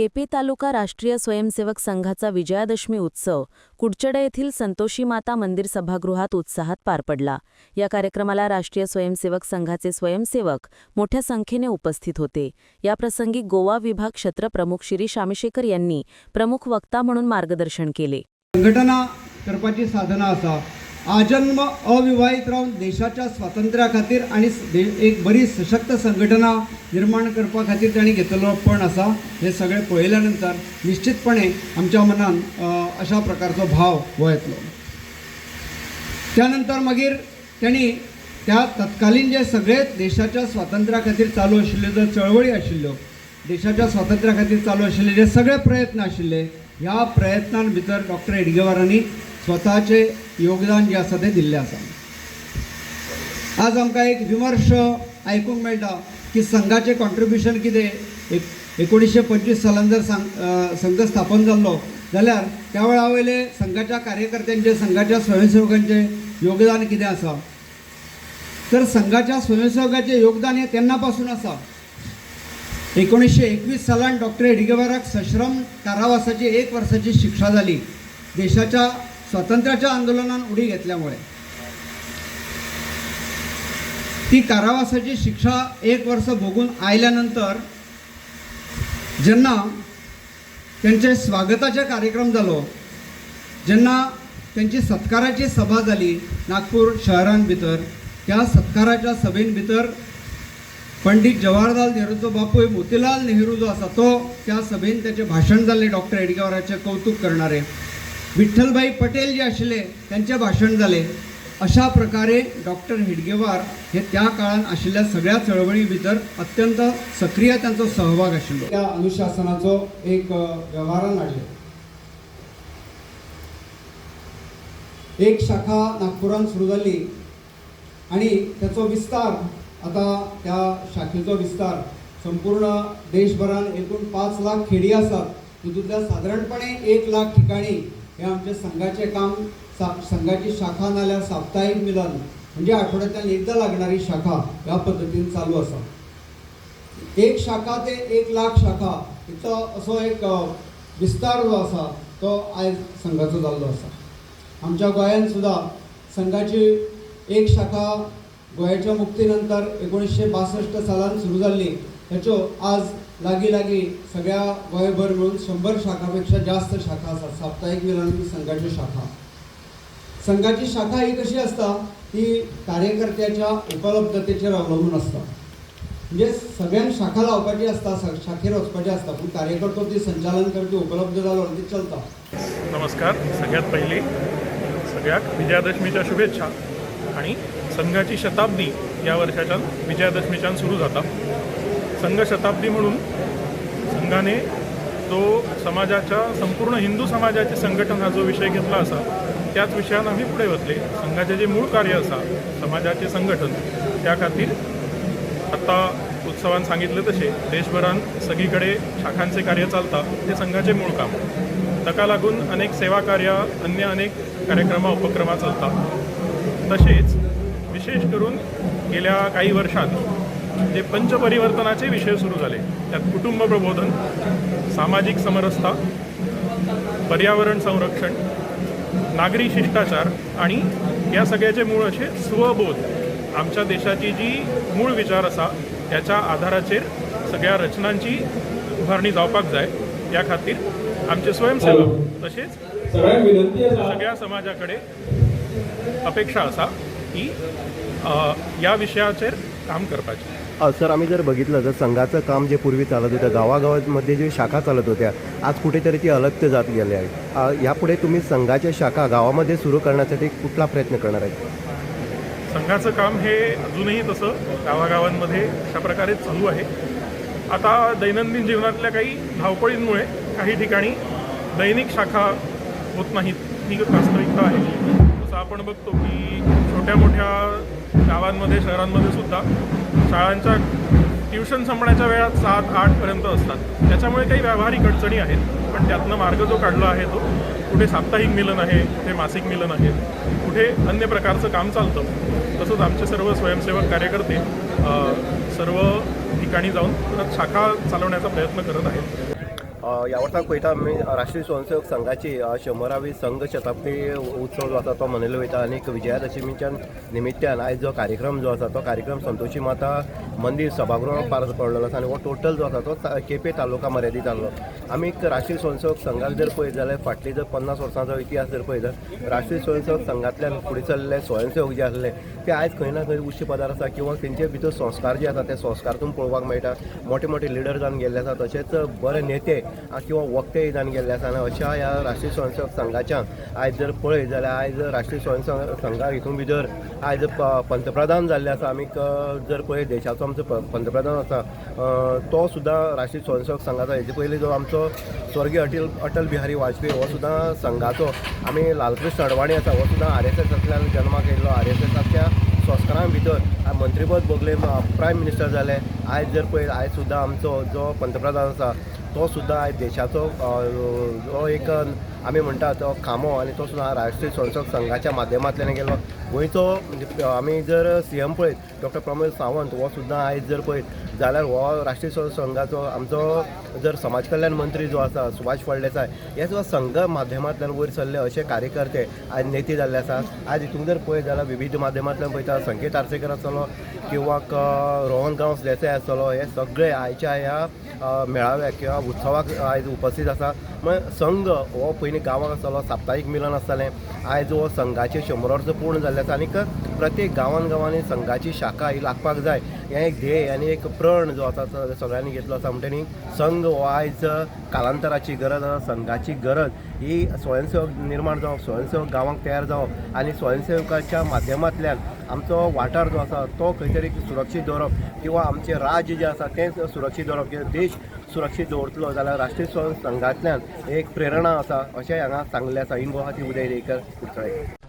KP तालुका राष्ट्रीय स्वयंसेवक संघाचा विजयादशमी उत्सव कुडचडे येथील संतोषी माता मंदिर सभागृहात उत्साहात पार पडला. या कार्यक्रमाला राष्ट्रीय स्वयंसेवक संघाचे स्वयंसेवक मोठ्या संख्येने उपस्थित होते. याप्रसंगी गोवा विभाग क्षेत्रप्रमुख श्री शामिशेकर यांनी प्रमुख वक्ता म्हणून मार्गदर्शन केले. संघटना करपाची साधना असा आजन्म अविवाहित रावन देशाच्या स्वातंत्र्या खातीर आनी एक बरी सशक्त संघटना निर्माण करपा खातीर तांणी घेतलेलो पण आसा हे सगळें पळयल्या नंतर निश्चितपणे आमच्या मनान अशा प्रकारचो भाव हो येतलो त्यानंतर मागीर त्यांनी त्या तत्कालीन जे सगळे देशाच्या स्वातंत्र्या खातीर चालू आशिल्ल्यो ज्यो चळवळी आशिल्ल्यो देशाच्या स्वातंत्र्या खातीर चालू आशिल्ले जे सगळे प्रयत्न आशिल्ले ह्या प्रयत्नां भितर डॉक्टर एडगेवारांनी स्वताचे योगदान जे आसा तें दिल्लें आसा आज आमकां एक विमर्श आयकूंक मेळटा की संघाचें कॉन्ट्रिब्युशन कितें? एक एकोणीशे पंचवीस सालान जर सांग संघ स्थापन जाल्लो जाल्यार त्या वेळा वयले संघाच्या कार्यकर्त्यांचे संघाच्या स्वयंसेवकांचे योगदान कितें आसा? तर संघाच्या स्वयंसेवकाचें योगदान हें तेन्ना पासून आसा? एकोणीसशे एकवीस सालान डॉक्टर एडिगेवाराक सश्रम कारावासाची एक वर्साची शिक्षा जाली देशाच्या स्वातंत्र्याच्या आंदोलनात उडी घेतल्यामुळे. ती कारावासाची शिक्षा एक वर्ष भोगून आयल्यानंतर जेन्ना त्यांचे स्वागताचे कार्यक्रम जालो जेन्ना त्यांची सत्काराची सभा जाली नागपूर शहरां भितर त्या सत्काराच्या सभेन भितर पंडित जवाहरलाल नेहरूचो बापूय मोतीलाल नेहरू जो आसा तो त्या सभेन त्याचे भाशण झाले डॉक्टर एडगेवाराचे कौतुक करणारे. विठ्ठलभाई पटेल जे आशिल्ले त्यांचे भाशण जाले अशा प्रकारे डॉक्टर हेडगेवार हे त्या काळात आशिल्ल्या सगळ्या चळवळी भितर अत्यंत सक्रिय तांचो सहभाग आशिल्लो त्या अनुशासनाचो एक अ, व्यवहारान हाडले एक शाखा नागपुरात सुरू जाली आणि त्याचो विस्तार आता त्या शाखेचो विस्तार संपूर्ण देशभरात एकूण पाच लाख खेडी आसात तितूंतल्या सादारणपणे एक लाख ठिकाणी हे आमचे संघाचे काम सा संघाची शाखा नाल्या साप्ताहिक मिलन म्हणजे आठवड्यातल्या एकदा लागणारी शाखा ह्या पद्दतीन चालू आसा एक शाखा ते एक लाख शाखा हिचो असो एक विस्तार जो आसा तो आयज संघाचो जाल्लो आसा आमच्या गोंयांत सुद्दां संघाची एक शाखा गोंयाच्या मुक्ती नंतर एकोणीसशे बासष्ट सालान सुरू जाल्ली त्याच्यो आज लागीं लागीं सगळ्या गोंयभर मिळून शंभर शाखापेक्षा जास्त शाखा असतात. साप्ताहिक मिलन संघाची शाखा. संघाची शाखा ही कशी असता ती कार्यकर्त्याच्या उपलब्धतेचेर अवलंबून असता म्हणजे सगळ्यांक शाखा लावपाची असता शाखेर वचपाची असता पूण कार्यकर्तो ती संचालन करते उपलब्ध जालो ती चलता नमस्कार. सगळ्यात पहिली सगळ्याक विजयादशमीच्या शुभेच्छा. आणि संघाची शताब्दी या वर्षाच्या विजयादशमीच्यान सुरू जाता संघ शताब्दी म्हणून संघाने जो समाजाच्या संपूर्ण हिंदू समाजाचे संघटन हा जो विषय घेतला असा त्याच विषयान आम्ही पुढे वतले. संघाचे जे मूळ कार्य असा समाजाचे संघटन त्या खातीर आत्ता उत्सवान सांगितले तसे देशभरान सगळीकडे शाखांचे कार्य चालता ते संघाचे मूळ काम. ताका लागून अनेक सेवा कार्य अन्य अनेक कार्यक्रमा उपक्रमा चालतात तसेच विशेष करून गेल्या काही वर्षात जे पंचपरिवर्तनाचे विषय सुरू झाले. त्यात कुटुंब प्रबोधन सामाजिक समरसता पर्यावरण संरक्षण नागरी शिष्टाचार आणि या सगळ्याचे मूळ असे स्वबोध. आमच्या देशाची जी मूळ विचार असा त्याच्या आधाराचेर सगळ्या रचनांची उभारणी जावपाक जाय या खातीर आमचे स्वयंसेवक तसेच सगळ्या समाजाकडे अपेक्षा असा की या विषयाचेर काम करपाचें. सर आम्ही जर बघितलं तर संघाचं काम जे पूर्वी चालत होतं गावागावांमध्ये जे शाखा चालत होत्या आज कुठेतरी ती अलगत जात गेल्या आहेत यापुढे तुम्ही संघाच्या शाखा गावामध्ये सुरू करण्यासाठी कुठला प्रयत्न करणार आहे? संघाचं काम हे अजूनही तसं गावागावांमध्ये अशा प्रकारे चालू आहे. आता दैनंदिन जीवनातल्या काही धावपळींमुळे काही ठिकाणी दैनिक शाखा होत नाहीत ही वास्तविकता आहे. जसं आपण बघतो की छोट्या मोठ्या गावांमध्ये शहरांमध्ये सुद्धा शाळांच्या ट्युशन संपण्याच्या वेळात सात आठपर्यंत असतात. त्याच्यामुळे काही व्यावहारिक अडचणी आहेत पण त्यातनं मार्ग जो काढला आहे तो कुठे साप्ताहिक मिलन आहे कुठे मासिक मिलन आहे कुठे अन्य प्रकारचं काम चालतं तसंच आमचे सर्व स्वयंसेवक कार्यकर्ते सर्व ठिकाणी जाऊन शाखा चालवण्याचा प्रयत्न करत आहेत. अ, ह्या वर्साक पळयता आमी राष्ट्रीय स्वयंसेवक संघाची शंबरावी संघ शताब्दी उत्सव जो आसा तो मनयलो वयता आनीक विजयादशमीच्या निमित्यान आयज जो कार्यक्रम जो आसा तो कार्यक्रम संतोशी माता मंदिर सभागृहांत पार पडलेलो आसा आनी हो टोटल जो आसा तो केपे केपें तालुका मर्यादीत आसलो आमी एक राष्ट्रीय स्वयंसेवक संघाक जर पळयत जाल्यार फाटली जर पन्नास वर्सांचो इतिहास जर पळयत जाल्यार राष्ट्रीय स्वयंसेवक संघांतल्यान फुडें चल्ले स्वयंसेवक जे आसले ते आयज खंय ना खंय उच्च पदार आसा किंवा तेंचे भितर संस्कार जे आसा ते संस्कारातून पळोवपाक मेळटा मोठे मोठे लिडर जावन गेल्ले आसा तशेंच बरे नेते किंवा वक्ते जावन गेल्ले आसा आनी अशा ह्या राष्ट्रीय स्वयंसेवक संघाच्या आयज जर पळयत जाल्यार आयज राष्ट्रीय स्वयंसेवक संघा हितून भितर आयज पंतप्रधान जाल्ले आसा आमी जर पळयत देशाचो आमचो पंतप्रधान आसा तो सुद्दां राष्ट्रीय स्वयंसेवक संघाचो हेजे पयलीं जो आमचो स्वर्गीय अटल अटल बिहारी वाजपेयी हो सुद्दां संघाचो आमी लालकृष्ण अडवाणी आसा हो सुद्दां आर एस एसांतल्यान जल्माक येयल्लो आर एस एसाच्या संस्कारां भितर मंत्रीपद भोगले प्रायम मिनिस्टर जाले आयज जर पळयत आयज सुद्दां आमचो जो पंतप्रधान आसा तो सुद्दां आयज देशाचो जो एक आमी म्हणटा तो खामो आनी तो सुद्दां राष्ट्रीय स्वयंसेवक संघाच्या माध्यमांतल्यान गेलो. गोंयचो म्हणजे आमी जर सी एम पळयत डॉक्टर प्रमोद सावंत हो सुद्दां आयज जर पळयत जाल्यार हो राष्ट्रीय स्वयंसेवक संघाचो आमचो जर समाज कल्याण मंत्री जो आसा सुभाष फळदेसाय हे सुद्दां संघ माध्यमांतल्यान वयर सरले अशे कार्यकर्ते आयज नेते जाल्ले आसा आयज हितून जर पळयत जाल्यार विविध माध्यमांतल्यान पळयता संकेत आर्सेकर आसतलो किंवा रोहन गांवस देसाय आसतलो हे सगळे आयच्या ह्या मेळाव्याक किंवा उत्सवाक आयज उपस्थित आसा म्हळ्यार संघ हो पयलीं गांवांत आसतलो साप्ताहीक मिलन आसतालें आयज हो संघाचे शंबर वर्सां पूर्ण जाल्ले आसा आनीक प्रत्येक गांवान गांवांनी संघाची शाखा ही लागपाक जाय. हें एक ध्येय आनी एक प्रण जो आसा तो सगळ्यांनी घेतलो आसा म्हणटनी संघ हो आयज कालांतराची गरज आसा संघाची गरज ही स्वयंसेवक निर्माण जावप स्वयंसेवक गांवांक तयार जावप आनी स्वयंसेवकाच्या माध्यमांतल्यान आमचो वाठार जो आसा तो खंय तरी सुरक्षीत दवरप किंवा आमचें राज्य जें आसा तें सुरक्षीत दवरप किंवा देश सुरक्षीत दवरतलो जाल्यार राष्ट्रीय स्वयं संघांतल्यान एक प्रेरणा आसा अशें हांगा सांगलें आसा. इन ती उदय रेकर कुडचडे